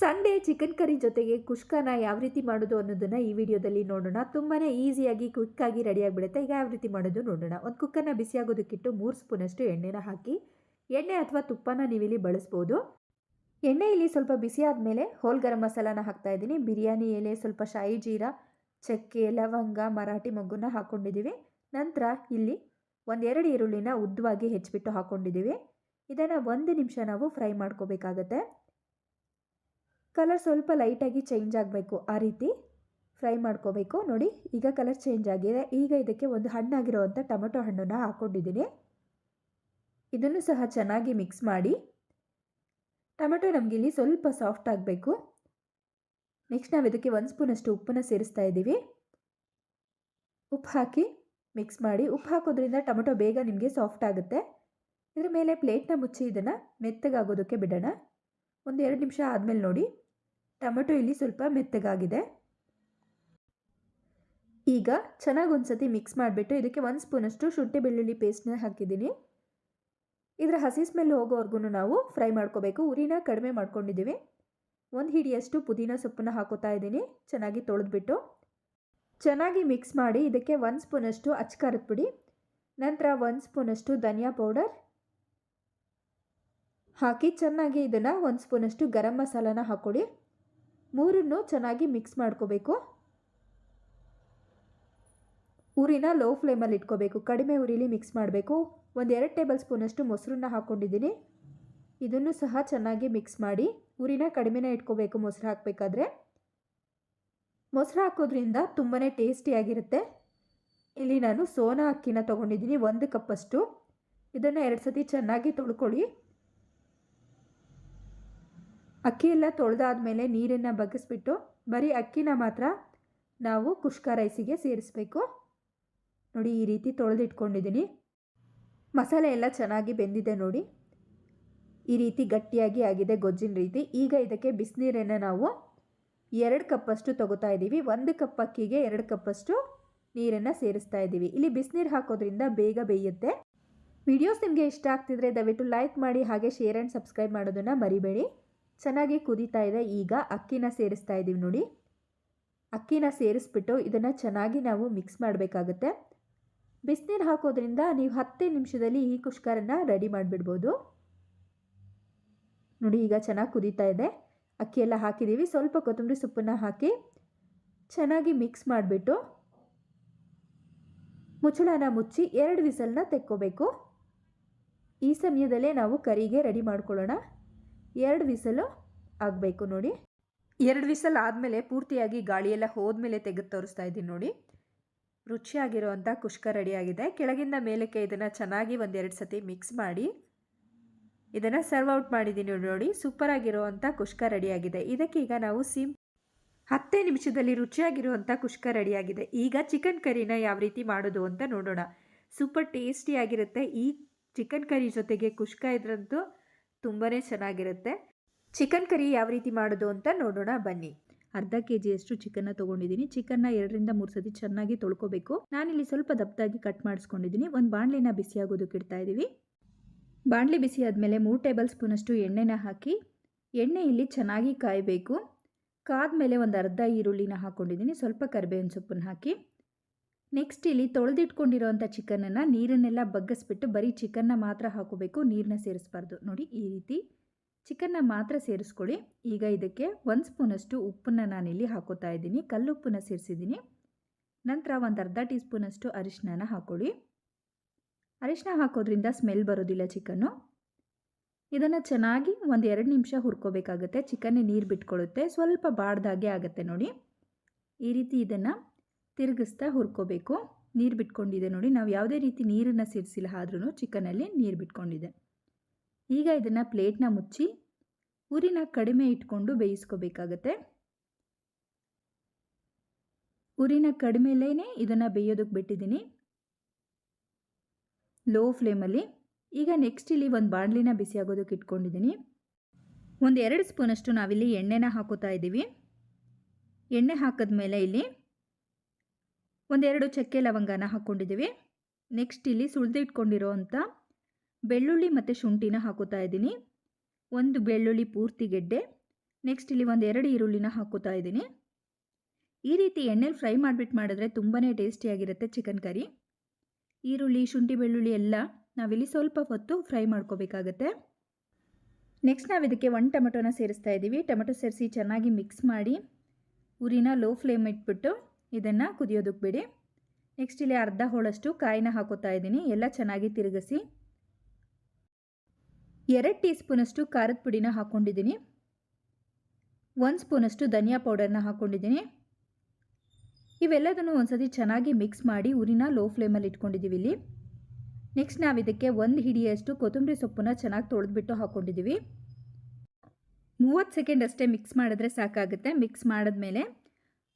Sunday chicken curry ಜೊತೆಗೆ ಕುಷ್ಕನ ಯಾವ ರೀತಿ ಮಾಡೋದು ಅನ್ನೋದನ್ನು ಈ ವಿಡಿಯೋದಲ್ಲಿ ನೋಡೋಣ. ತುಂಬಾ ಈಸಿಯಾಗಿ ಕ್ವಿಕ್ಕಾಗಿ ರೆಡಿಯಾಗಿಬಿಡುತ್ತೆ ಈಗ ಯಾವ ರೀತಿ ಮಾಡೋದು ನೋಡೋಣ. ಒಂದು ಕುಕ್ಕರ್ನ ಬಿಸಿಯಾಗೋದಕ್ಕಿಟ್ಟು ಮೂರು ಸ್ಪೂನಷ್ಟು ಎಣ್ಣೆನ ಹಾಕಿ, ಎಣ್ಣೆ ಅಥವಾ ತುಪ್ಪನ ನೀವಿಲ್ಲಿ ಬಳಸ್ಬೋದು. ಎಣ್ಣೆ ಇಲ್ಲಿ ಸ್ವಲ್ಪ ಬಿಸಿ ಆದಮೇಲೆ ಹೋಲ್ ಗರಂ ಮಸಾಲಾನ ಹಾಕ್ತಾ ಇದ್ದೀನಿ. ಬಿರಿಯಾನಿ ಎಲೆ, ಸ್ವಲ್ಪ ಶಾಯಿ ಜೀರಾ, ಚಕ್ಕೆ, ಲವಂಗ, ಮರಾಠಿ ಮೊಗ್ಗನ್ನ ಹಾಕ್ಕೊಂಡಿದ್ದೀವಿ ನಂತರ ಇಲ್ಲಿ ಒಂದೆರಡು ಈರುಳ್ಳಿನ ಉದ್ದವಾಗಿ ಹೆಚ್ಚಿಬಿಟ್ಟು ಹಾಕ್ಕೊಂಡಿದ್ದೀವಿ ಇದನ್ನು ಒಂದು ನಿಮಿಷ ನಾವು ಫ್ರೈ ಮಾಡ್ಕೋಬೇಕಾಗತ್ತೆ. ಕಲರ್ ಸ್ವಲ್ಪ ಲೈಟಾಗಿ ಚೇಂಜ್ ಆಗಬೇಕು. ಆ ರೀತಿ ಫ್ರೈ ಮಾಡ್ಕೋಬೇಕು. ನೋಡಿ, ಈಗ ಕಲರ್ ಚೇಂಜ್ ಆಗಿದೆ. ಈಗ ಇದಕ್ಕೆ ಒಂದು ಹಣ್ಣಾಗಿರುವಂಥ ಟೊಮೆಟೊ ಹಣ್ಣನ್ನು ಹಾಕ್ಕೊಂಡಿದ್ದೀನಿ ಇದನ್ನು ಸಹ ಚೆನ್ನಾಗಿ ಮಿಕ್ಸ್ ಮಾಡಿ. ಟೊಮೆಟೊ ನಮಗಿಲ್ಲಿ ಸ್ವಲ್ಪ ಸಾಫ್ಟ್ ಆಗಬೇಕು. ನೆಕ್ಸ್ಟ್ ನಾವು ಇದಕ್ಕೆ ಒಂದು ಸ್ಪೂನಷ್ಟು ಉಪ್ಪನ್ನು ಸೇರಿಸ್ತಾ ಇದ್ದೀವಿ. ಉಪ್ಪು ಹಾಕಿ ಮಿಕ್ಸ್ ಮಾಡಿ. ಉಪ್ಪು ಹಾಕೋದ್ರಿಂದ ಟೊಮೆಟೊ ಬೇಗ ನಿಮಗೆ ಸಾಫ್ಟ್ ಆಗುತ್ತೆ. ಇದರ ಮೇಲೆ ಪ್ಲೇಟ್ನ ಮುಚ್ಚಿ ಇದನ್ನು ಮೆತ್ತಗಾಗೋದಕ್ಕೆ ಬಿಡೋಣ. ಒಂದು ಎರಡು ನಿಮಿಷ ಆದಮೇಲೆ ನೋಡಿ. ಟೊಮೆಟೊ ಇಲ್ಲಿ ಸ್ವಲ್ಪ ಮೆತ್ತಗಾಗಿದೆ. ಈಗ ಚೆನ್ನಾಗಿ ಒಂದು ಸತಿ ಮಿಕ್ಸ್ ಮಾಡಿಬಿಟ್ಟು ಇದಕ್ಕೆ ಒಂದು ಸ್ಪೂನಷ್ಟು ಶುಂಠಿ ಬೆಳ್ಳುಳ್ಳಿ ಪೇಸ್ಟ್ನ ಹಾಕಿದ್ದೀನಿ. ಇದರ ಹಸಿ ಸ್ಮೆಲ್ ಹೋಗೋವರೆಗೂ ನಾವು ಫ್ರೈ ಮಾಡ್ಕೋಬೇಕು. ಉರಿನ ಕಡಿಮೆ ಮಾಡ್ಕೊಂಡಿದ್ದೀವಿ. ಒಂದು ಹಿಡಿಯಷ್ಟು ಪುದೀನ ಸೊಪ್ಪನ್ನ ಹಾಕೋತಾ ಇದ್ದೀನಿ. ಚೆನ್ನಾಗಿ ತೊಳೆದ್ಬಿಟ್ಟು. ಚೆನ್ನಾಗಿ ಮಿಕ್ಸ್ ಮಾಡಿ ಇದಕ್ಕೆ ಒಂದು ಸ್ಪೂನಷ್ಟು ಅಚ್ಕಾರದ ಪುಡಿ, ನಂತರ ಒಂದು ಸ್ಪೂನಷ್ಟು ಧನಿಯಾ ಪೌಡರ್ ಹಾಕಿ ಚೆನ್ನಾಗಿ ಇದನ್ನು ಒಂದು ಸ್ಪೂನಷ್ಟು ಗರಂ ಮಸಾಲಾನ ಹಾಕ್ಕೊಡಿ. ಮೂರನ್ನು ಚೆನ್ನಾಗಿ ಮಿಕ್ಸ್ ಮಾಡ್ಕೋಬೇಕು. ಊರಿನ ಲೋ ಫ್ಲೇಮಲ್ಲಿ ಇಟ್ಕೋಬೇಕು. ಕಡಿಮೆ ಉರಿಲಿ ಮಿಕ್ಸ್ ಮಾಡಬೇಕು. ಒಂದು ಎರಡು ಟೇಬಲ್ ಸ್ಪೂನಷ್ಟು ಮೊಸರನ್ನ ಹಾಕ್ಕೊಂಡಿದ್ದೀನಿ ಇದನ್ನು ಸಹ ಚೆನ್ನಾಗಿ ಮಿಕ್ಸ್ ಮಾಡಿ ಉರಿನ ಕಡಿಮೆನೇ ಇಟ್ಕೋಬೇಕು ಮೊಸರು ಹಾಕಬೇಕಾದ್ರೆ. ಮೊಸರು ಹಾಕೋದ್ರಿಂದ ತುಂಬಾ ಟೇಸ್ಟಿಯಾಗಿರುತ್ತೆ ಇಲ್ಲಿ ನಾನು ಸೋನಾ ಅಕ್ಕಿನ ತೊಗೊಂಡಿದ್ದೀನಿ, ಒಂದು ಕಪ್ಪಷ್ಟು ಇದನ್ನು ಎರಡು ಸತಿ ಚೆನ್ನಾಗಿ ತೊಳ್ಕೊಳ್ಳಿ. ಅಕ್ಕಿ ಎಲ್ಲ ತೊಳೆದಾದ್ಮೇಲೆ ನೀರನ್ನು ಬಗ್ಗಿಸ್ಬಿಟ್ಟು ಬರೀ ಅಕ್ಕಿನ ಮಾತ್ರ ನಾವು ಕುಷ್ಕ ರೈಸಿಗೆ ಸೇರಿಸಬೇಕು. ನೋಡಿ, ಈ ರೀತಿ ತೊಳೆದಿಟ್ಕೊಂಡಿದ್ದೀನಿ. ಮಸಾಲೆ ಎಲ್ಲ ಚೆನ್ನಾಗಿ ಬೆಂದಿದೆ ನೋಡಿ. ಈ ರೀತಿ ಗಟ್ಟಿಯಾಗಿ ಆಗಿದೆ ಗೊಜ್ಜಿನ ರೀತಿ. ಈಗ ಇದಕ್ಕೆ ಬಿಸಿನೀರನ್ನು ನಾವು ಎರಡು ಕಪ್ಪಷ್ಟು ತೊಗೋತಾ ಇದ್ದೀವಿ. ಒಂದು ಕಪ್ ಅಕ್ಕಿಗೆ ಎರಡು ಕಪ್ಪಷ್ಟು ನೀರನ್ನು ಸೇರಿಸ್ತಾ ಇದ್ದೀವಿ. ಇಲ್ಲಿ ಬಿಸಿನೀರು ಹಾಕೋದ್ರಿಂದ ಬೇಗ ಬೇಯುತ್ತೆ. ವಿಡಿಯೋಸ್ ನಿಮಗೆ ಇಷ್ಟ ಆಗ್ತಿದ್ರೆ ದಯವಿಟ್ಟು ಲೈಕ್ ಮಾಡಿ, ಹಾಗೆ ಶೇರ್ ಆ್ಯಂಡ್ ಸಬ್ಸ್ಕ್ರೈಬ್ ಮಾಡೋದನ್ನು ಮರಿಬೇಡಿ. ಚೆನ್ನಾಗಿ ಕುದೀತಾ ಇದೆ. ಈಗ ಅಕ್ಕಿನ ಸೇರಿಸ್ತಾ ಇದ್ದೀವಿ ನೋಡಿ. ಅಕ್ಕಿನ ಸೇರಿಸ್ಬಿಟ್ಟು ಇದನ್ನು ಚೆನ್ನಾಗಿ ನಾವು ಮಿಕ್ಸ್ ಮಾಡಬೇಕಾಗುತ್ತೆ. ಬಿಸಿನೀರು ಹಾಕೋದ್ರಿಂದ ನೀವು ಹತ್ತೇ ನಿಮಿಷದಲ್ಲಿ ಈ ಕುಷ್ಕರನ್ನು ರೆಡಿ ಮಾಡಿಬಿಡ್ಬೋದು. ನೋಡಿ, ಈಗ ಚೆನ್ನಾಗಿ ಕುದೀತಾ ಇದೆ. ಅಕ್ಕಿ ಎಲ್ಲ ಹಾಕಿದ್ದೀವಿ. ಸ್ವಲ್ಪ ಕೊತ್ತಂಬರಿ ಸೊಪ್ಪನ್ನು ಹಾಕಿ ಚೆನ್ನಾಗಿ ಮಿಕ್ಸ್ ಮಾಡಿಬಿಟ್ಟು ಮುಚ್ಚಳನ ಮುಚ್ಚಿ ಎರಡು ವಿಸಲನ್ನ ತೆಕ್ಕೋಬೇಕು. ಈ ಸಮಯದಲ್ಲೇ ನಾವು ಕರಿಗೆ ರೆಡಿ ಮಾಡ್ಕೊಳ್ಳೋಣ. ಎರಡು ವಿಸಲು ಆಗಬೇಕು ನೋಡಿ. ಎರಡು ವಿಸಲ್ ಆದಮೇಲೆ ಪೂರ್ತಿಯಾಗಿ ಗಾಳಿಯೆಲ್ಲ ಹೋದ್ಮೇಲೆ ತೆಗೆದು ತೋರಿಸ್ತಾ ಇದ್ದೀನಿ ನೋಡಿ. ರುಚಿಯಾಗಿರುವಂಥ ಕುಷ್ಕ ರೆಡಿಯಾಗಿದೆ. ಕೆಳಗಿಂದ ಮೇಲಕ್ಕೆ ಇದನ್ನು ಚೆನ್ನಾಗಿ ಒಂದೆರಡು ಸತಿ ಮಿಕ್ಸ್ ಮಾಡಿ ಇದನ್ನು ಸರ್ವ್ ಔಟ್ ಮಾಡಿದ್ದೀನಿ ನೋಡಿ. ಸೂಪರ್ ಆಗಿರುವಂಥ ಕುಷ್ಕ ರೆಡಿಯಾಗಿದೆ. ಇದಕ್ಕೆ ಈಗ ನಾವು ಸಿಮ್ ಹತ್ತೇ ನಿಮಿಷದಲ್ಲಿ ರುಚಿಯಾಗಿರುವಂಥ ಕುಷ್ಕ ರೆಡಿಯಾಗಿದೆ. ಈಗ ಚಿಕನ್ ಕರಿನ ಯಾವ ರೀತಿ ಮಾಡೋದು ಅಂತ ನೋಡೋಣ. ಸೂಪರ್ ಟೇಸ್ಟಿಯಾಗಿರುತ್ತೆ. ಈ ಚಿಕನ್ ಕರಿ ಜೊತೆಗೆ ಕುಷ್ಕ ಇದ್ರಂತೂ ತುಂಬಾ ಚೆನ್ನಾಗಿರುತ್ತೆ. ಚಿಕನ್ ಕರಿ ಯಾವ ರೀತಿ ಮಾಡೋದು ಅಂತ ನೋಡೋಣ ಬನ್ನಿ. ಅರ್ಧ ಕೆ ಜಿಯಷ್ಟು ಚಿಕನ್ನ ತೊಗೊಂಡಿದ್ದೀನಿ. ಚಿಕನ್ನ ಎರಡರಿಂದ ಮೂರು ಸತಿ ಚೆನ್ನಾಗಿ ತೊಳ್ಕೊಬೇಕು. ನಾನಿಲ್ಲಿ ಸ್ವಲ್ಪ ದಪ್ಪದಾಗಿ ಕಟ್ ಮಾಡಿಸ್ಕೊಂಡಿದ್ದೀನಿ. ಒಂದು ಬಾಣಲಿನ ಬಿಸಿಯಾಗೋದಕ್ಕೆ ಇಡ್ತಾ ಇದ್ದೀವಿ ಬಾಣಲಿ ಬಿಸಿ ಆದಮೇಲೆ ಮೂರು ಟೇಬಲ್ ಸ್ಪೂನಷ್ಟು ಎಣ್ಣೆನ ಹಾಕಿ, ಎಣ್ಣೆ ಇಲ್ಲಿ ಚೆನ್ನಾಗಿ ಕಾಯಬೇಕು. ಕಾದ್ಮೇಲೆ ಒಂದು ಅರ್ಧ ಈರುಳ್ಳಿನ ಹಾಕ್ಕೊಂಡಿದ್ದೀನಿ ಸ್ವಲ್ಪ ಕರಿಬೇವಿನ ಸೊಪ್ಪನ್ನು ಹಾಕಿ ನೆಕ್ಸ್ಟ್ ಇಲ್ಲಿ ತೊಳೆದಿಟ್ಕೊಂಡಿರೋವಂಥ ಚಿಕನನ್ನು ನೀರನ್ನೆಲ್ಲ ಬಗ್ಗಿಸ್ಬಿಟ್ಟು ಬರೀ ಚಿಕನ್ನ ಮಾತ್ರ ಹಾಕೋಬೇಕು ನೀರನ್ನ ಸೇರಿಸ್ಬಾರ್ದು. ನೋಡಿ ಈ ರೀತಿ ಚಿಕನ್ನ ಮಾತ್ರ ಸೇರಿಸ್ಕೊಳ್ಳಿ. ಈಗ ಇದಕ್ಕೆ ಒಂದು ಸ್ಪೂನಷ್ಟು ಉಪ್ಪನ್ನು ನಾನಿಲ್ಲಿ ಹಾಕೋತಾ ಇದ್ದೀನಿ. ಕಲ್ಲುಪ್ಪನ್ನ ಸೇರಿಸಿದ್ದೀನಿ. ನಂತರ ಒಂದು ಅರ್ಧ ಟೀ ಸ್ಪೂನಷ್ಟು ಅರಿಶಿನ ಹಾಕೊಳ್ಳಿ. ಅರಿಶಿನ ಹಾಕೋದ್ರಿಂದ ಸ್ಮೆಲ್ ಬರೋದಿಲ್ಲ ಚಿಕನ್ನು. ಇದನ್ನು ಚೆನ್ನಾಗಿ ಒಂದು ಎರಡು ನಿಮಿಷ ಹುರ್ಕೋಬೇಕಾಗುತ್ತೆ. ಚಿಕನ್ನೇ ನೀರು ಬಿಟ್ಕೊಳ್ಳುತ್ತೆ ಸ್ವಲ್ಪ ಬಾಡ್ದಾಗೆ ಆಗುತ್ತೆ ನೋಡಿ. ಈ ರೀತಿ ಇದನ್ನು ತಿರುಗಿಸ್ತಾ ಹುರ್ಕೋಬೇಕು. ನೀರು ಬಿಟ್ಕೊಂಡಿದೆ ನೋಡಿ, ನಾವು ಯಾವುದೇ ರೀತಿ ನೀರನ್ನು ಸೇರಿಸಿಲ್ಲ ಆದ್ರೂ ಚಿಕನಲ್ಲಿ ನೀರು ಬಿಟ್ಕೊಂಡಿದೆ. ಈಗ ಇದನ್ನು ಪ್ಲೇಟ್ನ ಮುಚ್ಚಿ ಉರಿನ ಕಡಿಮೆ ಇಟ್ಕೊಂಡು ಬೇಯಿಸ್ಕೋಬೇಕಾಗತ್ತೆ. ಉರಿನ ಕಡಿಮೆಲೇ ಇದನ್ನು ಬೇಯೋದಕ್ಕೆ ಬಿಟ್ಟಿದ್ದೀನಿ. ಲೋ ಫ್ಲೇಮಲ್ಲಿ. ಈಗ ನೆಕ್ಸ್ಟ್ ಇಲ್ಲಿ ಒಂದು ಬಾಣಲಿನ ಬಿಸಿ ಆಗೋದಕ್ಕೆ ಇಟ್ಕೊಂಡಿದ್ದೀನಿ. ಒಂದು ಎರಡು ಸ್ಪೂನಷ್ಟು ನಾವಿಲ್ಲಿ ಎಣ್ಣೆನ ಹಾಕೋತಾ ಇದ್ದೀವಿ ಎಣ್ಣೆ ಹಾಕಿದ್ಮೇಲೆ ಇಲ್ಲಿ ಒಂದೆರಡು ಚಕ್ಕೆ ಲವಂಗನ ಹಾಕ್ಕೊಂಡಿದ್ದೀವಿ ನೆಕ್ಸ್ಟ್ ಇಲ್ಲಿ ಸುಳಿದು ಇಟ್ಕೊಂಡಿರೋ ಅಂಥ ಬೆಳ್ಳುಳ್ಳಿ ಮತ್ತು ಶುಂಠಿನ ಹಾಕೋತಾ ಇದ್ದೀನಿ. ಒಂದು ಬೆಳ್ಳುಳ್ಳಿ ಪೂರ್ತಿ ಗೆಡ್ಡೆ. ನೆಕ್ಸ್ಟ್ ಇಲ್ಲಿ ಒಂದು ಎರಡು ಈರುಳ್ಳಿನ ಹಾಕೋತಾ ಇದ್ದೀನಿ. ಈ ರೀತಿ ಎಣ್ಣೆಲಿ ಫ್ರೈ ಮಾಡಿಬಿಟ್ಟು ಮಾಡಿದ್ರೆ ತುಂಬಾ ಟೇಸ್ಟಿಯಾಗಿರುತ್ತೆ ಚಿಕನ್ ಕರಿ. ಈರುಳ್ಳಿ, ಶುಂಠಿ, ಬೆಳ್ಳುಳ್ಳಿ ಎಲ್ಲ ನಾವಿಲ್ಲಿ ಸ್ವಲ್ಪ ಹೊತ್ತು ಫ್ರೈ ಮಾಡ್ಕೋಬೇಕಾಗತ್ತೆ. ನೆಕ್ಸ್ಟ್ ನಾವು ಇದಕ್ಕೆ ಒಂದು ಟೊಮೆಟೊನ ಸೇರಿಸ್ತಾ ಇದ್ದೀವಿ. ಟೊಮೆಟೊ ಸೇರಿಸಿ ಚೆನ್ನಾಗಿ ಮಿಕ್ಸ್ ಮಾಡಿ, ಉರಿನ ಲೋ ಫ್ಲೇಮ್ ಇಟ್ಬಿಟ್ಟು ಇದನ್ನು ಕುದಿಯೋದಕ್ಕೆ ಬಿಡಿ. ನೆಕ್ಸ್ಟ್ ಇಲ್ಲಿ ಅರ್ಧ ಹೋಳಷ್ಟು ಕಾಯಿನ ಹಾಕೋತಾ ಇದ್ದೀನಿ. ಎಲ್ಲ ಚೆನ್ನಾಗಿ ತಿರುಗಿಸಿ. ಎರಡು ಟೀ ಸ್ಪೂನಷ್ಟು ಖಾರದ ಪುಡಿನ ಹಾಕ್ಕೊಂಡಿದ್ದೀನಿ ಒಂದು ಸ್ಪೂನಷ್ಟು ಧನಿಯಾ ಪೌಡರ್ನ ಹಾಕ್ಕೊಂಡಿದ್ದೀನಿ ಇವೆಲ್ಲದನ್ನು ಒಂದ್ಸತಿ ಚೆನ್ನಾಗಿ ಮಿಕ್ಸ್ ಮಾಡಿ ಉರಿನ ಲೋ ಫ್ಲೇಮಲ್ಲಿ ಇಟ್ಕೊಂಡಿದ್ದೀವಿ ಇಲ್ಲಿ. ನೆಕ್ಸ್ಟ್ ನಾವು ಇದಕ್ಕೆ ಒಂದು ಹಿಡಿಯಷ್ಟು ಕೊತ್ತಂಬರಿ ಸೊಪ್ಪನ್ನ ಚೆನ್ನಾಗಿ ತೊಳೆದ್ಬಿಟ್ಟು ಹಾಕ್ಕೊಂಡಿದ್ದೀವಿ ಮೂವತ್ತು ಸೆಕೆಂಡ್ ಅಷ್ಟೇ ಮಿಕ್ಸ್ ಮಾಡಿದ್ರೆ ಸಾಕಾಗುತ್ತೆ. ಮಿಕ್ಸ್ ಮಾಡಿದ್ಮೇಲೆ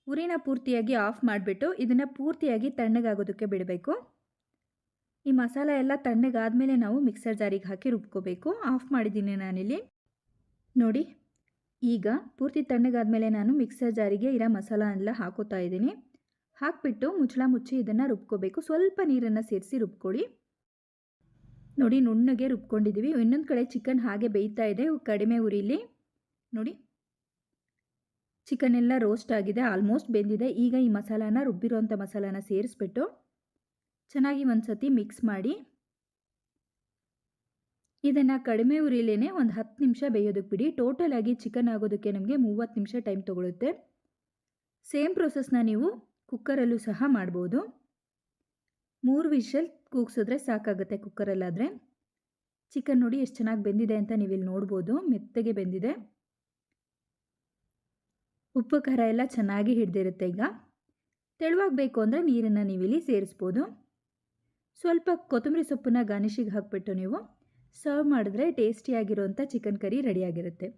ಉರಿನ ಪೂರ್ತಿಯಾಗಿ ಆಫ್ ಮಾಡಿಬಿಟ್ಟು ಇದನ್ನು ಪೂರ್ತಿಯಾಗಿ ತಣ್ಣಗಾಗೋದಕ್ಕೆ ಬಿಡಬೇಕು. ಈ ಮಸಾಲ ಎಲ್ಲ ತಣ್ಣಗಾದಮೇಲೆ ನಾವು ಮಿಕ್ಸರ್ ಜಾರಿಗೆ ಹಾಕಿ ರುಬ್ಕೋಬೇಕು. ಆಫ್ ಮಾಡಿದ್ದೀನಿ ನಾನಿಲ್ಲಿ. ನೋಡಿ, ಈಗ ಪೂರ್ತಿ ತಣ್ಣಗಾದಮೇಲೆ ನಾನು ಮಿಕ್ಸರ್ ಜಾರಿಗೆ ಇರೋ ಮಸಾಲ ಎಲ್ಲ ಹಾಕೋತಾ ಇದ್ದೀನಿ. ಹಾಕಿಬಿಟ್ಟು ಮುಚ್ಚಳ ಮುಚ್ಚಿ ಇದನ್ನು ರುಬ್ಕೋಬೇಕು. ಸ್ವಲ್ಪ ನೀರನ್ನು ಸೇರಿಸಿ ರುಬ್ಕೊಳ್ಳಿ. ನೋಡಿ, ನುಣ್ಣಗೆ ರುಬ್ಕೊಂಡಿದ್ದೀವಿ ಇನ್ನೊಂದು ಕಡೆ ಚಿಕನ್ ಹಾಗೆ ಬೇಯ್ತಾ ಇದೆ. ಕಡಿಮೆ ಉರಿಲಿ. ನೋಡಿ ಚಿಕನ್ ಎಲ್ಲ ರೋಸ್ಟ್ ಆಗಿದೆ ಆಲ್ಮೋಸ್ಟ್ ಬೆಂದಿದೆ. ಈಗ ಈ ಮಸಾಲಾನ ರುಬ್ಬಿರೋಂಥ ಮಸಾಲಾನ ಸೇರಿಸ್ಬಿಟ್ಟು ಚೆನ್ನಾಗಿ ಒಂದು ಸತಿ ಮಿಕ್ಸ್ ಮಾಡಿ ಇದನ್ನು ಕಡಿಮೆ ಉರಿಲೇನೆ ಒಂದು ಹತ್ತು ನಿಮಿಷ ಬೇಯೋದಕ್ಕೆ ಬಿಡಿ. ಟೋಟಲ್ ಆಗಿ ಚಿಕನ್ ಆಗೋದಕ್ಕೆ ನಮಗೆ ಮೂವತ್ತು ನಿಮಿಷ ಟೈಮ್ ತೊಗೊಳುತ್ತೆ. ಸೇಮ್ ಪ್ರೊಸೆಸ್ನ ನೀವು ಕುಕ್ಕರಲ್ಲೂ ಸಹ ಮಾಡ್ಬೋದು. ಮೂರು ವಿಷಲ್ ಕೂಗ್ಸಿದ್ರೆ ಸಾಕಾಗುತ್ತೆ ಕುಕ್ಕರಲ್ಲಾದರೆ ಚಿಕನ್ ನೋಡಿ ಎಷ್ಟು ಚೆನ್ನಾಗಿ ಬೆಂದಿದೆ ಅಂತ ನೀವಿಲ್ಲಿ ನೋಡ್ಬೋದು. ಮೆತ್ತಗೆ ಬೆಂದಿದೆ. ಉಪ್ಪು, ಖಾರ ಎಲ್ಲ ಚೆನ್ನಾಗಿ ಹಿಡ್ದಿರುತ್ತೆ ಈಗ. ತೆಳುವಾಗಬೇಕು ಅಂದರೆ ನೀರನ್ನು ನೀವಿಲ್ಲಿ ಸೇರಿಸ್ಬೋದು. ಸ್ವಲ್ಪ ಕೊತ್ತಂಬರಿ ಸೊಪ್ಪನ್ನ ಗಾರ್ನಿಷಿಗೆ ಹಾಕ್ಬಿಟ್ಟು ನೀವು ಸರ್ವ್ ಮಾಡಿದ್ರೆ ಟೇಸ್ಟಿಯಾಗಿರೋಂಥ ಚಿಕನ್ ಕರಿ ರೆಡಿಯಾಗಿರುತ್ತೆ.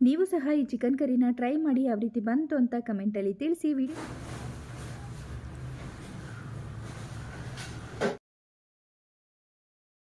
ನೀವು ಸಹ ಈ ಚಿಕನ್ ಕರಿನ ಟ್ರೈ ಮಾಡಿ ಯಾವ ರೀತಿ ಬಂತು ಅಂತ ಕಮೆಂಟಲ್ಲಿ ತಿಳಿಸಿ. ವಿಡಿಯೋ